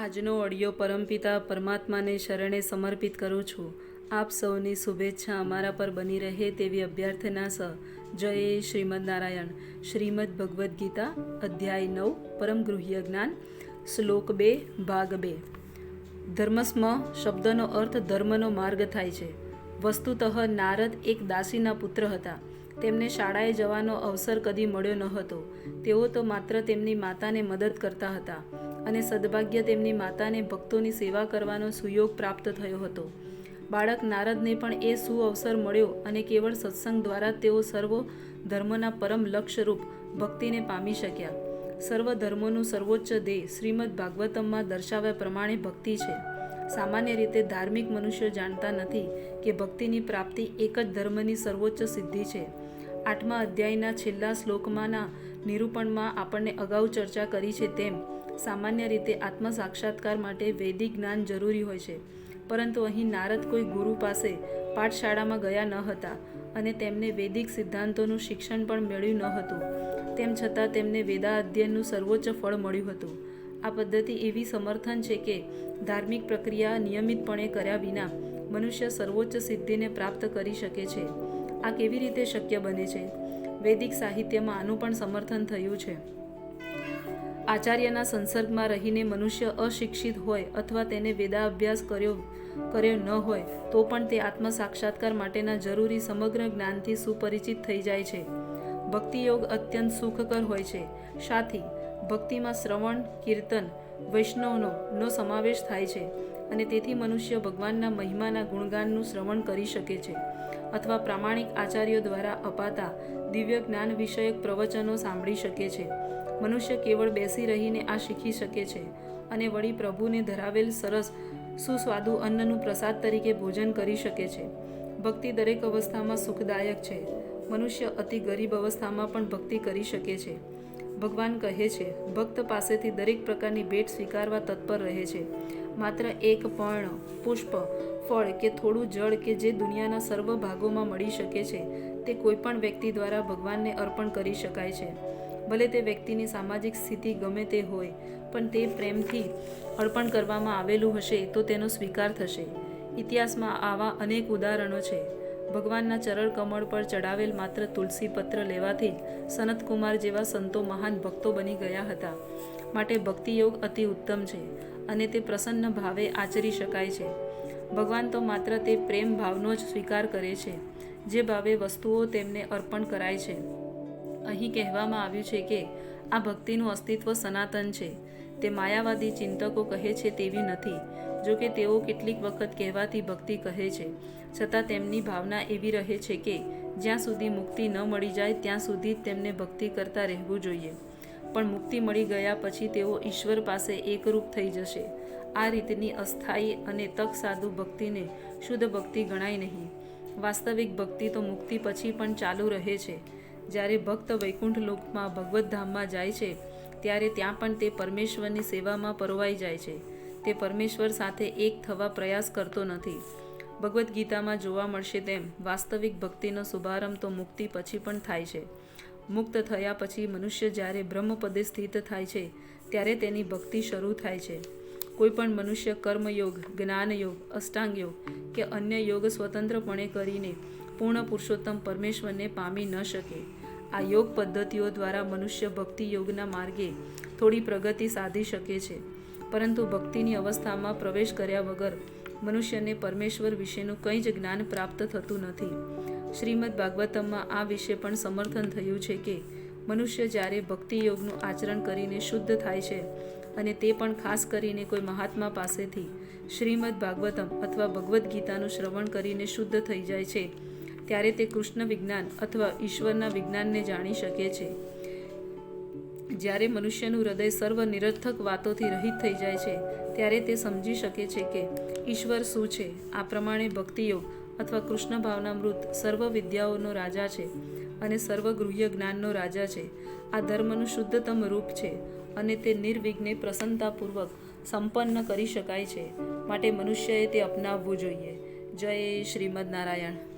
આજનો ઓડિયો પરમપિતા પરમાત્માને શરણે સમર્પિત કરું છું. આપ સૌની શુભેચ્છા અમારા પર બની રહે તેવી અભ્યર્થના સહ જય શ્રીમદ નારાયણ. શ્રીમદ ભગવદ્ ગીતા, અધ્યાય નવ, પરમ ગૃહ્ય જ્ઞાન, શ્લોક બે, ભાગ બે. ધર્મસ્મ શબ્દનો અર્થ ધર્મનો માર્ગ થાય છે. વસ્તુતઃ નારદ એક દાસીના પુત્ર હતા. તેમને શાળાએ જવાનો અવસર કદી મળ્યો ન હતો. તેઓ તો માત્ર તેમની માતાને મદદ કરતા હતા અને સદભાગ્ય તેમની માતાને ભક્તોની સેવા કરવાનો સુયોગ પ્રાપ્ત થયો હતો. બાળક નારદને પણ એ સુઅવસર મળ્યો અને કેવળ સત્સંગ દ્વારા તેઓ સર્વ ધર્મના પરમ લક્ષ્યરૂપ ભક્તિને પામી શક્યા. સર્વ ધર્મોનું સર્વોચ્ચ ધ્યેય શ્રીમદ ભાગવતમમાં દર્શાવ્યા પ્રમાણે ભક્તિ છે. સામાન્ય રીતે ધાર્મિક મનુષ્યો જાણતા નથી કે ભક્તિની પ્રાપ્તિ એક જ ધર્મની સર્વોચ્ચ સિદ્ધિ છે. આઠમા અધ્યાયના છેલ્લા શ્લોકમાંના નિરૂપણમાં આપણને અગાઉ ચર્ચા કરી છે તેમ, સામાન્ય રીતે આત્મ સાક્ષાત્કાર માટે વૈદિક જ્ઞાન જરૂરી હોય છે. પરંતુ અહીં નારદ કોઈ ગુરુ પાસે પાઠશાળામાં ગયા ન હતા અને તેમને વૈદિક સિદ્ધાંતોનું શિક્ષણ પણ મેળ્યું ન હતું. તેમ છતાં તેમને વેદા અધ્યયનનું સર્વોચ્ચ ફળ મળ્યું હતું. આ પદ્ધતિ એવી સમર્થન છે કે ધાર્મિક પ્રક્રિયા નિયમિતપણે કર્યા વિના મનુષ્ય સર્વોચ્ચ સિદ્ધિને પ્રાપ્ત કરી શકે છે. આ કેવી રીતે શક્ય બને છે? વૈદિક સાહિત્યમાં આનું પણ સમર્થન થયું છે. આચાર્યના સંસર્ગમાં રહીને મનુષ્ય અશિક્ષિત હોય અથવા તેને વેદાભ્યાસ કર્યો કર્યો ન હોય, તો પણ તે આત્મ સાક્ષાત્કાર માટેના જરૂરી સમગ્ર જ્ઞાનથી સુપરિચિત થઈ જાય છે. ભક્તિયોગ અત્યંત સુખકર હોય છે. સાથી, ભક્તિમાં શ્રવણ, કીર્તન, વૈષ્ણવનો નો સમાવેશ થાય છે. અને તેથી મનુષ્ય ભગવાનના મહિમાના ગુણગાનનું શ્રવણ કરી શકે છે. અથવા પ્રામાણિક આચાર્યો દ્વારા અપાતા દિવ્ય જ્ઞાન વિષયક પ્રવચનો સાંભળી શકે છે. મનુષ્ય કેવળ બેસી રહીને આ શીખી શકે છે અને વળી પ્રભુને ધરાવેલ સરસ, સુસ્વાદુ અન્નનું પ્રસાદ તરીકે ભોજન કરી શકે છે. ભક્તિ દરેક અવસ્થામાં સુખદાયક છે. મનુષ્ય અતિ ગરીબ અવસ્થામાં પણ ભક્તિ કરી શકે છે. ભગવાન કહે છે, ભક્ત પાસેથી દરેક પ્રકારની ભેટ સ્વીકારવા તત્પર રહે છે. માત્ર એક પર્ણ, પુષ્પ, ફળ કે થોડું જળ કે જે દુનિયાના સર્વ ભાગોમાં મળી શકે છે, તે કોઈપણ વ્યક્તિ દ્વારા ભગવાનને અર્પણ કરી શકાય છે. ભલે તે વ્યક્તિની સામાજિક સ્થિતિ ગમે તે હોય, પણ તે પ્રેમથી અર્પણ કરવામાં આવેલું હશે તો તેનો સ્વીકાર થશે. ઇતિહાસમાં આવા અનેક ઉદાહરણો છે. ભગવાનના ચરણ કમળ પર ચડાવેલ માત્ર તુલસી પત્ર લેવાથી જ સનતકુમાર જેવા સંતો મહાન ભક્તો બની ગયા હતા. માટે ભક્તિયોગ અતિ ઉત્તમ છે અને તે પ્રસન્ન ભાવે આચરી શકાય છે. ભગવાન તો માત્ર તે પ્રેમ ભાવનો જ સ્વીકાર કરે છે, જે ભાવે વસ્તુઓ તેમને અર્પણ કરાય છે. અહીં કહેવામાં આવ્યું છે કે, આ ભક્તિનું અસ્તિત્વ સનાતન છે. તે માયાવાદી ચિંતકો કહે છે તેવી નથી. જો કે તેઓ કેટલીક વખત કહેવાતી ભક્તિ કહે છે. છતાં તેમની ભાવના એવી રહે છે કે જ્યાં સુધી મુક્તિ ન મળી જાય, ત્યાં સુધી તેમને ભક્તિ કરતા રહેવું જોઈએ. પણ મુક્તિ મળી ગયા પછી તેઓ ઈશ્વર પાસે એકરૂપ થઈ જશે. આ રીતની અસ્થાયી અને તક સાધુ ભક્તિને શુદ્ધ ભક્તિ ગણાય નહીં. વાસ્તવિક ભક્તિ તો મુક્તિ પછી પણ ચાલુ રહે છે. જ્યારે ભક્ત વૈકુંઠ લોકમાં ભગવત ધામમાં જાય છે, ત્યારે ત્યાં પણ તે પરમેશ્વરની સેવામાં પરોવાઈ જાય છે. તે પરમેશ્વર સાથે એક થવા પ્રયાસ કરતો નથી. ભગવદ્ ગીતામાં જોવા મળશે તેમ, વાસ્તવિક ભક્તિનો શુભારંભ તો મુક્તિ પછી પણ થાય છે. મુક્ત થયા પછી મનુષ્ય જ્યારે બ્રહ્મપદે સ્થિત થાય છે, ત્યારે તેની ભક્તિ શરૂ થાય છે. કોઈ પણ મનુષ્ય કર્મયોગ, જ્ઞાનયોગ અષ્ટાંગ યોગ કે અન્ય યોગ સ્વતંત્રપણે કરીને પૂર્ણ પુરુષોત્તમ પરમેશ્વરને પામી ન શકે. આ યોગ પદ્ધતિઓ દ્વારા મનુષ્ય ભક્તિ યોગના માર્ગે થોડી પ્રગતિ સાધી શકે છે. પરંતુ ભક્તિની અવસ્થામાં પ્રવેશ કર્યા વગર મનુષ્યને પરમેશ્વર વિશેનું કંઈ જ જ્ઞાન પ્રાપ્ત થતું નથી. શ્રીમદ ભાગવતમમાં આ વિશે પણ સમર્થન થયું છે કે મનુષ્ય જ્યારે ભક્તિ યોગનું આચરણ કરીને શુદ્ધ થાય છે અને તે પણ ખાસ કરીને કોઈ મહાત્મા પાસેથી શ્રીમદ ભાગવતમ અથવા ભગવદ્ ગીતાનું શ્રવણ કરીને શુદ્ધ થઈ જાય છે, ત્યારે તે કૃષ્ણ વિજ્ઞાન અથવા ઈશ્વરના વિજ્ઞાનને જાણી શકે છે. જ્યારે મનુષ્યનું હૃદય સર્વ નિરર્થક વાતોથી રહિત થઈ જાય છે, ત્યારે તે સમજી શકે છે કે ઈશ્વર શું છે. આ પ્રમાણે ભક્તિયોગ અથવા કૃષ્ણ ભાવનામૃત સર્વ વિદ્યાઓનો રાજા છે અને સર્વ ગૃહ્ય જ્ઞાનનો રાજા છે. આ ધર્મનું શુદ્ધતમ રૂપ છે અને તે નિર્વિઘ્ને પ્રસન્નતાપૂર્વક સંપન્ન કરી શકાય છે. માટે મનુષ્યએ તે અપનાવવું જોઈએ. જય શ્રીમદ નારાયણ.